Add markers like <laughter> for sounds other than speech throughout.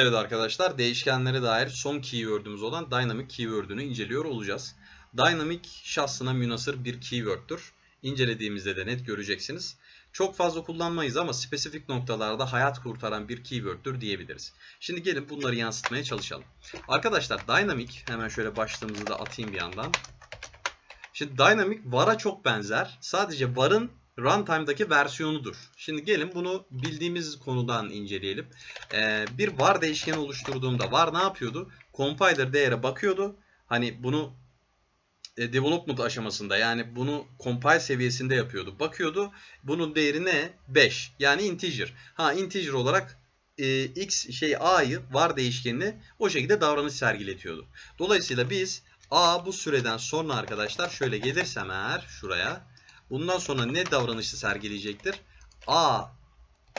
Evet arkadaşlar değişkenlere dair son keyword'ümüz olan dynamic keyword'ünü inceliyor olacağız. Dynamic şahsına münasır bir keyword'tür. İncelediğimizde de net göreceksiniz. Çok fazla kullanmayız ama spesifik noktalarda hayat kurtaran bir keyword'tür diyebiliriz. Şimdi gelin bunları yansıtmaya çalışalım. Arkadaşlar dynamic hemen şöyle başlığımızı da atayım bir yandan. Şimdi dynamic var'a çok benzer. Sadece var'ın runtime'daki versiyonudur. Şimdi gelin bunu bildiğimiz konudan inceleyelim. Ee, bir var değişkeni oluşturduğumda var ne yapıyordu? Compiler değere bakıyordu. Hani bunu e, development aşamasında yani bunu compile seviyesinde yapıyordu. Bakıyordu bunun değeri ne? 5 yani integer. Ha integer olarak e, x şey a'yı var değişkenini o şekilde davranış sergiletiyordu. Dolayısıyla biz a bu süreden sonra arkadaşlar şöyle gelirsem eğer şuraya bundan sonra ne davranışı sergileyecektir? a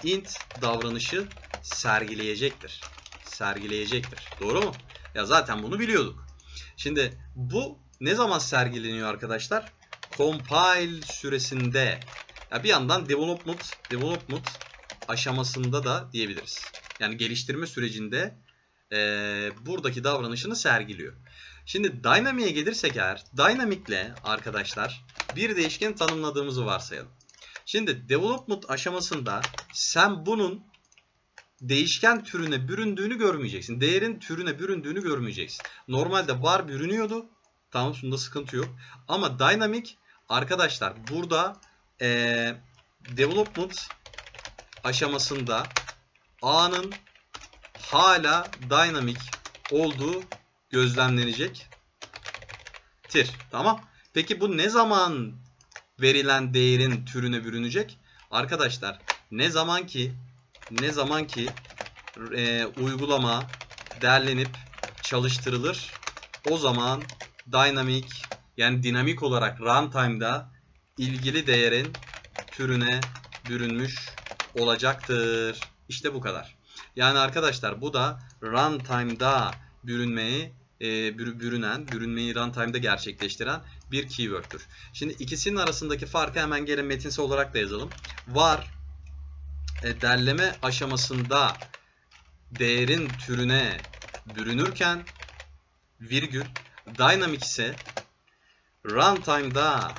int davranışı sergileyecektir. Sergileyecektir. Doğru mu? Ya zaten bunu biliyorduk. Şimdi bu ne zaman sergileniyor arkadaşlar? Compile süresinde. Ya bir yandan development, development aşamasında da diyebiliriz. Yani geliştirme sürecinde e, buradaki davranışını sergiliyor. Şimdi dynamic'e gelirsek eğer, dynamic'le arkadaşlar bir değişken tanımladığımızı varsayalım. Şimdi development aşamasında sen bunun değişken türüne büründüğünü görmeyeceksin. Değerin türüne büründüğünü görmeyeceksin. Normalde var bürünüyordu. Tamam bunda sıkıntı yok. Ama dynamic arkadaşlar burada ee, development aşamasında A'nın hala dynamic olduğu gözlemlenecek. Tir. Tamam. Peki bu ne zaman verilen değerin türüne bürünecek? Arkadaşlar ne zaman ki ne zaman ki e, uygulama derlenip çalıştırılır o zaman dynamic yani dinamik olarak runtime'da ilgili değerin türüne bürünmüş olacaktır. İşte bu kadar. Yani arkadaşlar bu da runtime'da bürünmeyi e, bürünen, bürünmeyi runtime'da gerçekleştiren bir keyword'tür. Şimdi ikisinin arasındaki farkı hemen gelin metinsel olarak da yazalım. Var e, derleme aşamasında değerin türüne bürünürken virgül dynamic ise runtime'da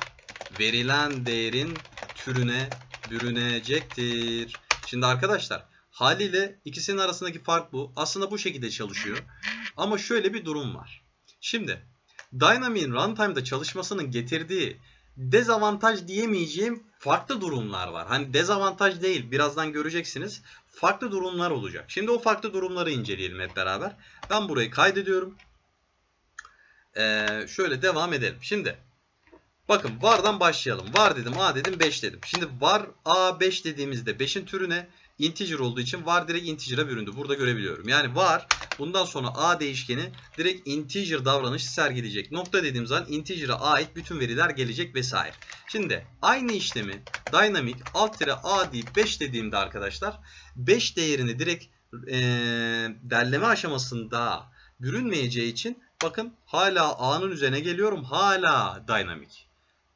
verilen değerin türüne bürünecektir. Şimdi arkadaşlar haliyle ikisinin arasındaki fark bu. Aslında bu şekilde çalışıyor. Ama şöyle bir durum var. Şimdi Dynamic'in runtime'da çalışmasının getirdiği dezavantaj diyemeyeceğim farklı durumlar var. Hani dezavantaj değil birazdan göreceksiniz. Farklı durumlar olacak. Şimdi o farklı durumları inceleyelim hep beraber. Ben burayı kaydediyorum. Ee, şöyle devam edelim. Şimdi bakın vardan başlayalım. Var dedim A dedim 5 dedim. Şimdi var A 5 dediğimizde 5'in türü ne? İnteger olduğu için var direkt integer'a büründü. Burada görebiliyorum. Yani var bundan sonra a değişkeni direkt integer davranışı sergileyecek. Nokta dediğim zaman integer'a ait bütün veriler gelecek vesaire. Şimdi aynı işlemi dynamic alt tire a deyip 5 dediğimde arkadaşlar 5 değerini direkt e, derleme aşamasında bürünmeyeceği için bakın hala a'nın üzerine geliyorum. Hala dynamic.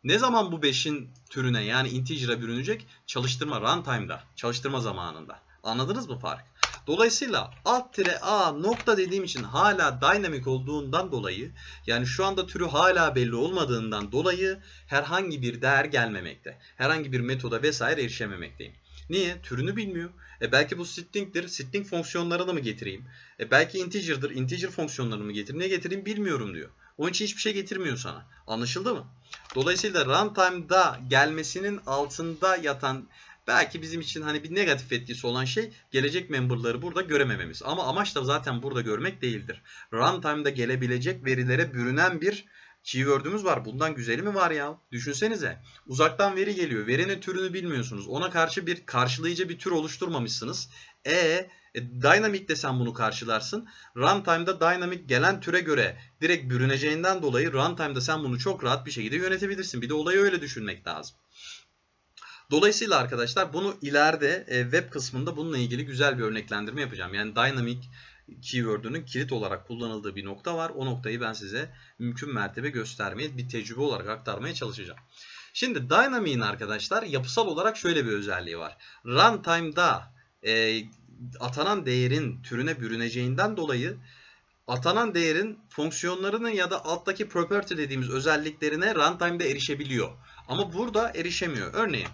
Ne zaman bu 5'in türüne yani integer'a bürünecek? Çalıştırma runtime'da, çalıştırma zamanında. Anladınız mı fark? Dolayısıyla alt tire a nokta dediğim için hala dynamic olduğundan dolayı yani şu anda türü hala belli olmadığından dolayı herhangi bir değer gelmemekte. Herhangi bir metoda vesaire erişememekteyim. Niye? Türünü bilmiyor. E belki bu string'tir. String fonksiyonlarını mı getireyim? E belki integer'dır. Integer fonksiyonlarını mı getireyim? Ne getireyim bilmiyorum diyor. Onun için hiçbir şey getirmiyor sana. Anlaşıldı mı? Dolayısıyla runtime'da gelmesinin altında yatan belki bizim için hani bir negatif etkisi olan şey gelecek memberları burada göremememiz. Ama amaç da zaten burada görmek değildir. Runtime'da gelebilecek verilere bürünen bir keyword'ümüz var. Bundan güzeli mi var ya? Düşünsenize. Uzaktan veri geliyor. Verinin türünü bilmiyorsunuz. Ona karşı bir karşılayıcı bir tür oluşturmamışsınız. E e, Dynamic'te sen bunu karşılarsın. Runtime'da Dynamic gelen türe göre direkt bürüneceğinden dolayı Runtime'da sen bunu çok rahat bir şekilde yönetebilirsin. Bir de olayı öyle düşünmek lazım. Dolayısıyla arkadaşlar bunu ileride e, web kısmında bununla ilgili güzel bir örneklendirme yapacağım. Yani Dynamic keyword'ünün kilit olarak kullanıldığı bir nokta var. O noktayı ben size mümkün mertebe göstermeye, bir tecrübe olarak aktarmaya çalışacağım. Şimdi Dynamic'in arkadaşlar yapısal olarak şöyle bir özelliği var. Runtime'da e, atanan değerin türüne bürüneceğinden dolayı atanan değerin fonksiyonlarının ya da alttaki property dediğimiz özelliklerine runtime'da erişebiliyor. Ama burada erişemiyor. Örneğin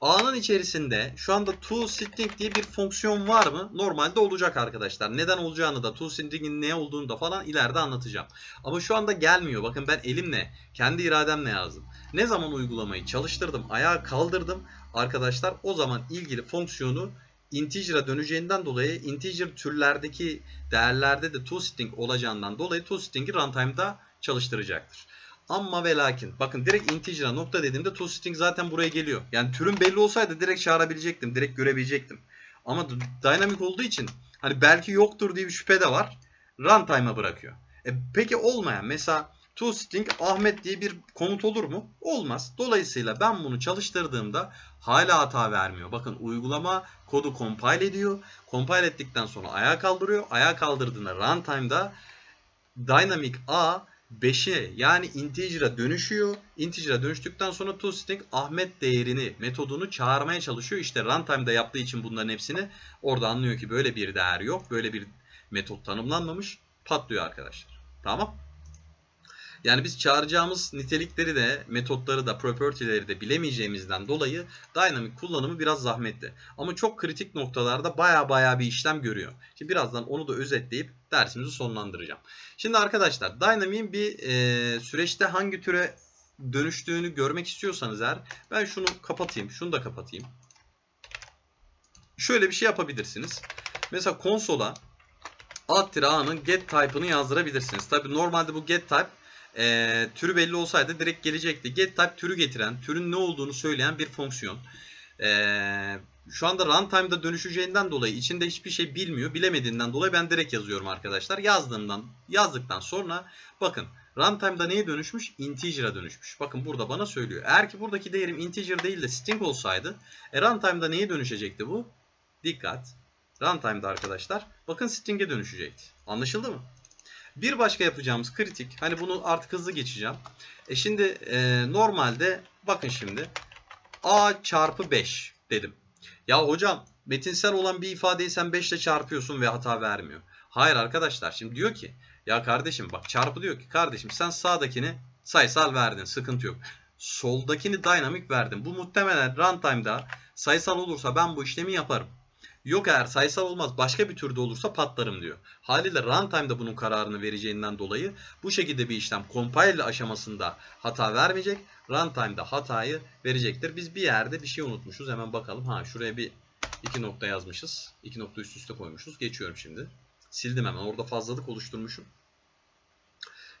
A'nın içerisinde şu anda toString diye bir fonksiyon var mı? Normalde olacak arkadaşlar. Neden olacağını da toString'in ne olduğunu da falan ileride anlatacağım. Ama şu anda gelmiyor. Bakın ben elimle, kendi irademle yazdım. Ne zaman uygulamayı çalıştırdım, ayağa kaldırdım arkadaşlar o zaman ilgili fonksiyonu integer'a döneceğinden dolayı integer türlerdeki değerlerde de toString olacağından dolayı toString'i runtime'da çalıştıracaktır. Ama ve lakin bakın direkt integer'a nokta dediğimde toString zaten buraya geliyor. Yani türün belli olsaydı direkt çağırabilecektim. Direkt görebilecektim. Ama dynamic olduğu için hani belki yoktur diye bir şüphe de var. Runtime'a bırakıyor. E, peki olmayan mesela toString Ahmet diye bir komut olur mu? Olmaz. Dolayısıyla ben bunu çalıştırdığımda hala hata vermiyor. Bakın uygulama kodu compile ediyor. Compile ettikten sonra ayağa kaldırıyor. Ayağa kaldırdığında runtime'da dynamic A 5'e yani integer'a dönüşüyor. Integer'a dönüştükten sonra toString Ahmet değerini, metodunu çağırmaya çalışıyor. İşte runtime'da yaptığı için bunların hepsini orada anlıyor ki böyle bir değer yok. Böyle bir metot tanımlanmamış. Patlıyor arkadaşlar. Tamam. Yani biz çağıracağımız nitelikleri de, metotları da, property'leri de bilemeyeceğimizden dolayı dynamic kullanımı biraz zahmetli. Ama çok kritik noktalarda baya baya bir işlem görüyor. Şimdi birazdan onu da özetleyip dersimizi sonlandıracağım. Şimdi arkadaşlar dynamic'in bir e, süreçte hangi türe dönüştüğünü görmek istiyorsanız eğer ben şunu kapatayım, şunu da kapatayım. Şöyle bir şey yapabilirsiniz. Mesela konsola a-a'nın get type'ını yazdırabilirsiniz. Tabi normalde bu get type e, türü belli olsaydı direkt gelecekti. Get type türü getiren, türün ne olduğunu söyleyen bir fonksiyon. E, şu anda runtime'da dönüşeceğinden dolayı içinde hiçbir şey bilmiyor. Bilemediğinden dolayı ben direkt yazıyorum arkadaşlar. Yazdığımdan, yazdıktan sonra bakın runtime'da neye dönüşmüş? Integer'a dönüşmüş. Bakın burada bana söylüyor. Eğer ki buradaki değerim integer değil de string olsaydı e, runtime'da neye dönüşecekti bu? Dikkat. Runtime'da arkadaşlar bakın string'e dönüşecekti. Anlaşıldı mı? Bir başka yapacağımız kritik. Hani bunu artık hızlı geçeceğim. E şimdi e, normalde bakın şimdi a çarpı 5 dedim. Ya hocam metinsel olan bir ifadeyi sen 5 ile çarpıyorsun ve hata vermiyor. Hayır arkadaşlar şimdi diyor ki ya kardeşim bak çarpı diyor ki kardeşim sen sağdakini sayısal verdin sıkıntı yok. Soldakini dynamic verdin. Bu muhtemelen runtime'da sayısal olursa ben bu işlemi yaparım. Yok eğer sayısal olmaz başka bir türde olursa patlarım diyor. Haliyle runtime'da bunun kararını vereceğinden dolayı bu şekilde bir işlem compile aşamasında hata vermeyecek. Runtime'da hatayı verecektir. Biz bir yerde bir şey unutmuşuz. Hemen bakalım. Ha şuraya bir iki nokta yazmışız. İki nokta üst üste koymuşuz. Geçiyorum şimdi. Sildim hemen. Orada fazlalık oluşturmuşum.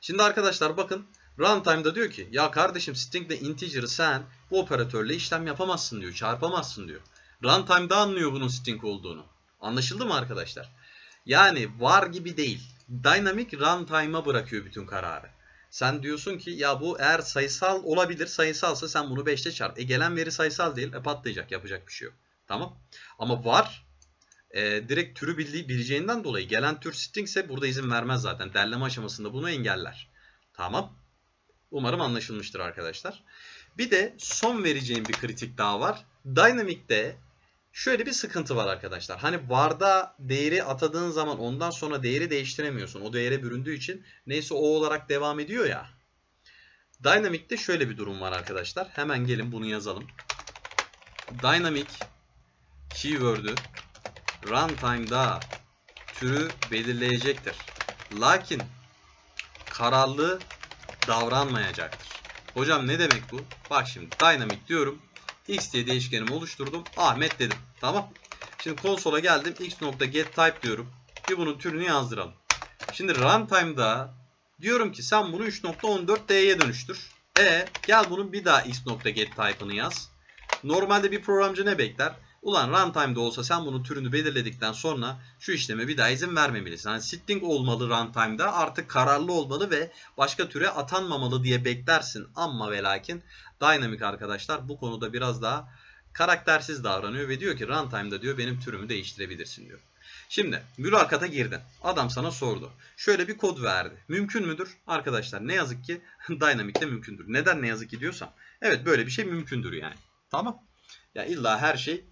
Şimdi arkadaşlar bakın. Runtime'da diyor ki ya kardeşim string ile integer'ı sen bu operatörle işlem yapamazsın diyor. Çarpamazsın diyor. Runtime'da anlıyor bunun string olduğunu. Anlaşıldı mı arkadaşlar? Yani var gibi değil. Dynamic runtime'a bırakıyor bütün kararı. Sen diyorsun ki ya bu eğer sayısal olabilir. Sayısalsa sen bunu 5 ile çarp. E gelen veri sayısal değil. E patlayacak. Yapacak bir şey yok. Tamam. Ama var e, direkt türü bildiği, bileceğinden dolayı gelen tür string ise burada izin vermez zaten. Derleme aşamasında bunu engeller. Tamam. Umarım anlaşılmıştır arkadaşlar. Bir de son vereceğim bir kritik daha var. Dynamic'te şöyle bir sıkıntı var arkadaşlar. Hani varda değeri atadığın zaman ondan sonra değeri değiştiremiyorsun. O değere büründüğü için neyse o olarak devam ediyor ya. Dynamic'te şöyle bir durum var arkadaşlar. Hemen gelin bunu yazalım. Dynamic keyword'ü runtime'da türü belirleyecektir. Lakin kararlı davranmayacaktır. Hocam ne demek bu? Bak şimdi dynamic diyorum. X diye değişkenimi oluşturdum. Ahmet dedim. Tamam. Şimdi konsola geldim. x.getType diyorum. Bir bunun türünü yazdıralım. Şimdi runtime'da diyorum ki sen bunu 3.14d'ye dönüştür. E gel bunun bir daha x.getType'ını yaz. Normalde bir programcı ne bekler? Ulan runtime'da olsa sen bunun türünü belirledikten sonra şu işleme bir daha izin vermemelisin. Yani string olmalı runtime'da artık kararlı olmalı ve başka türe atanmamalı diye beklersin. Ama ve lakin Dynamic arkadaşlar bu konuda biraz daha karaktersiz davranıyor ve diyor ki runtime'da diyor benim türümü değiştirebilirsin diyor. Şimdi mülakata girdin. Adam sana sordu. Şöyle bir kod verdi. Mümkün müdür? Arkadaşlar ne yazık ki <laughs> Dynamic'te mümkündür. Neden ne yazık ki diyorsam? Evet böyle bir şey mümkündür yani. Tamam. Ya illa her şey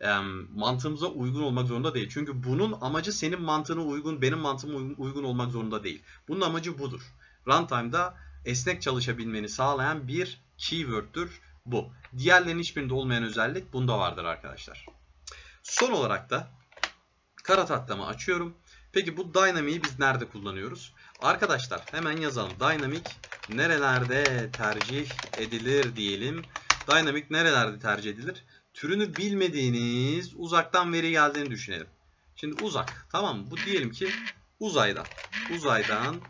e, mantığımıza uygun olmak zorunda değil. Çünkü bunun amacı senin mantığına uygun, benim mantığıma uygun, uygun olmak zorunda değil. Bunun amacı budur. Runtime'da esnek çalışabilmeni sağlayan bir keyword'tür bu. Diğerlerinin hiçbirinde olmayan özellik bunda vardır arkadaşlar. Son olarak da kara tahtamı açıyorum. Peki bu Dynamic'i biz nerede kullanıyoruz? Arkadaşlar hemen yazalım. Dynamic nerelerde tercih edilir diyelim. Dynamic nerelerde tercih edilir? Türünü bilmediğiniz uzaktan veri geldiğini düşünelim. Şimdi uzak tamam? Bu diyelim ki uzaydan. Uzaydan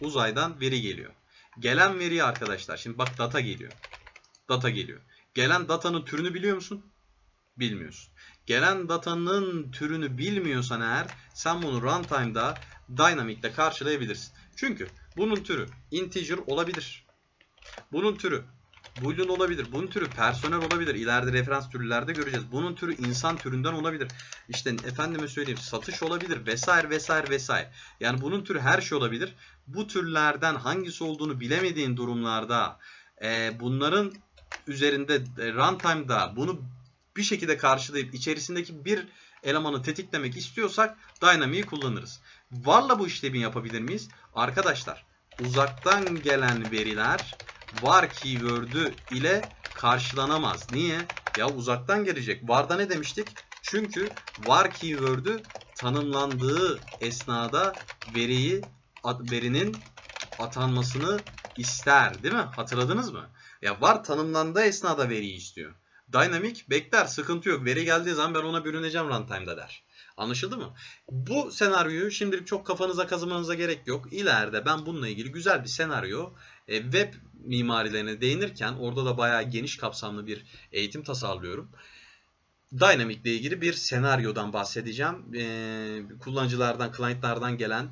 uzaydan veri geliyor. Gelen veri arkadaşlar. Şimdi bak data geliyor. Data geliyor. Gelen datanın türünü biliyor musun? Bilmiyorsun. Gelen datanın türünü bilmiyorsan eğer sen bunu runtime'da Dynamic'te karşılayabilirsin. Çünkü bunun türü integer olabilir. Bunun türü boolean olabilir. Bunun türü personel olabilir. İleride referans türlerde göreceğiz. Bunun türü insan türünden olabilir. İşte efendime söyleyeyim satış olabilir vesaire vesaire vesaire. Yani bunun türü her şey olabilir. Bu türlerden hangisi olduğunu bilemediğin durumlarda e, bunların üzerinde e, runtime'da bunu bir şekilde karşılayıp içerisindeki bir elemanı tetiklemek istiyorsak Dynamic'i kullanırız. Varla bu işlemi yapabilir miyiz? Arkadaşlar uzaktan gelen veriler var keyword'ü ile karşılanamaz. Niye? Ya uzaktan gelecek. Varda ne demiştik? Çünkü var keyword'ü tanımlandığı esnada veriyi verinin atanmasını ister, değil mi? Hatırladınız mı? Ya var tanımlandığı esnada veriyi istiyor. Dynamic bekler, sıkıntı yok. Veri geldiği zaman ben ona bürüneceğim runtime'da der. Anlaşıldı mı? Bu senaryoyu şimdilik çok kafanıza kazımanıza gerek yok. İleride ben bununla ilgili güzel bir senaryo e, web mimarilerine değinirken orada da bayağı geniş kapsamlı bir eğitim tasarlıyorum. Dynamic ile ilgili bir senaryodan bahsedeceğim. E, kullanıcılardan, client'lardan gelen,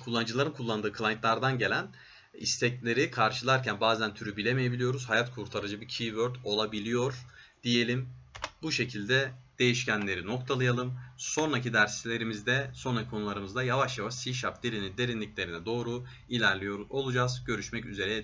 kullanıcıların kullandığı client'lardan gelen istekleri karşılarken bazen türü bilemeyebiliyoruz. Hayat kurtarıcı bir keyword olabiliyor diyelim. Bu şekilde değişkenleri noktalayalım. Sonraki derslerimizde, sonraki konularımızda yavaş yavaş C Sharp dilini derinliklerine doğru ilerliyor olacağız. Görüşmek üzere.